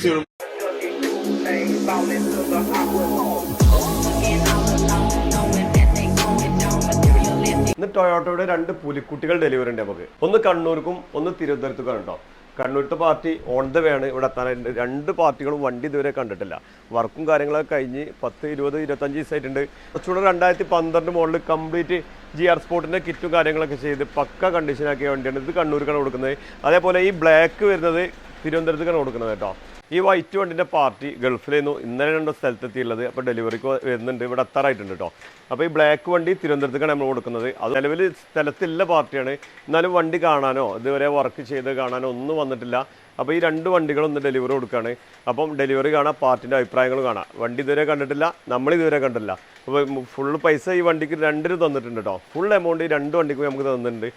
ഇന്ന് ടൊയോട്ടോയുടെ രണ്ട് പുലിക്കുട്ടികൾ ഡെലിവറി ഉണ്ട് നമുക്ക്. ഒന്ന് കണ്ണൂർക്കും ഒന്ന് തിരുവനന്തപുരത്തും കേട്ടോ കണ്ണൂരത്തെ പാർട്ടി ഓൺ ദ വേ ആണ്. ഇവിടെ എത്താനായിട്ട് രണ്ട് പാർട്ടികളും വണ്ടി ഇതുവരെ കണ്ടിട്ടില്ല. വർക്കും കാര്യങ്ങളൊക്കെ കഴിഞ്ഞ് പത്ത് ഇരുപത് ഇരുപത്തഞ്ച് ദിവസമായിട്ടുണ്ട്. കുറച്ചുകൂടെ രണ്ടായിരത്തി പന്ത്രണ്ട് മോഡൽ കംപ്ലീറ്റ് ജി ആർ സ്പോർട്ടിന്റെ കിറ്റും കാര്യങ്ങളൊക്കെ ചെയ്ത് പക്ക കണ്ടീഷനാക്കിയ വണ്ടിയാണ്. ഇത് കണ്ണൂർക്കാണ് കൊടുക്കുന്നത്. അതേപോലെ ഈ ബ്ലാക്ക് വരുന്നത് തിരുവനന്തപുരത്തേക്കാണ് കൊടുക്കുന്നത് കേട്ടോ. ഈ വൈറ്റ് വണ്ടിന്റെ പാർട്ടി ഗൾഫിലേന്നു ഇന്നലെ രണ്ടോ സ്ഥലത്തെത്തിയുള്ളത് അപ്പോൾ ഡെലിവറിക്ക് വരുന്നുണ്ട്. ഇവിടെ എത്താറായിട്ടുണ്ട് കേട്ടോ. അപ്പോൾ ഈ ബ്ലാക്ക് വണ്ടി തിരുവനന്തപുരത്തേക്കാണ് നമ്മൾ കൊടുക്കുന്നത്. അത് നിലവിൽ സ്ഥലത്തില്ല പാർട്ടിയാണ്. എന്നാലും വണ്ടി കാണാനോ ഇതുവരെ വർക്ക് ചെയ്ത് കാണാനോ ഒന്നും വന്നിട്ടില്ല. അപ്പോൾ ഈ രണ്ട് വണ്ടികളൊന്ന് ഡെലിവറി കൊടുക്കുകയാണ്. അപ്പം ഡെലിവറി കാണാം പാർട്ടിന്റെ അഭിപ്രായങ്ങൾ കാണാം. വണ്ടി ഇതുവരെ കണ്ടിട്ടില്ല നമ്മൾ ഇതുവരെ കണ്ടില്ല അപ്പോൾ ഫുള്ള് പൈസ ഈ വണ്ടിക്ക് രണ്ടിന് തന്നിട്ടുണ്ട് കേട്ടോ. ഫുൾ എമൗണ്ട് ഈ രണ്ട് വണ്ടിക്കും നമുക്ക് തന്നിട്ടുണ്ട്.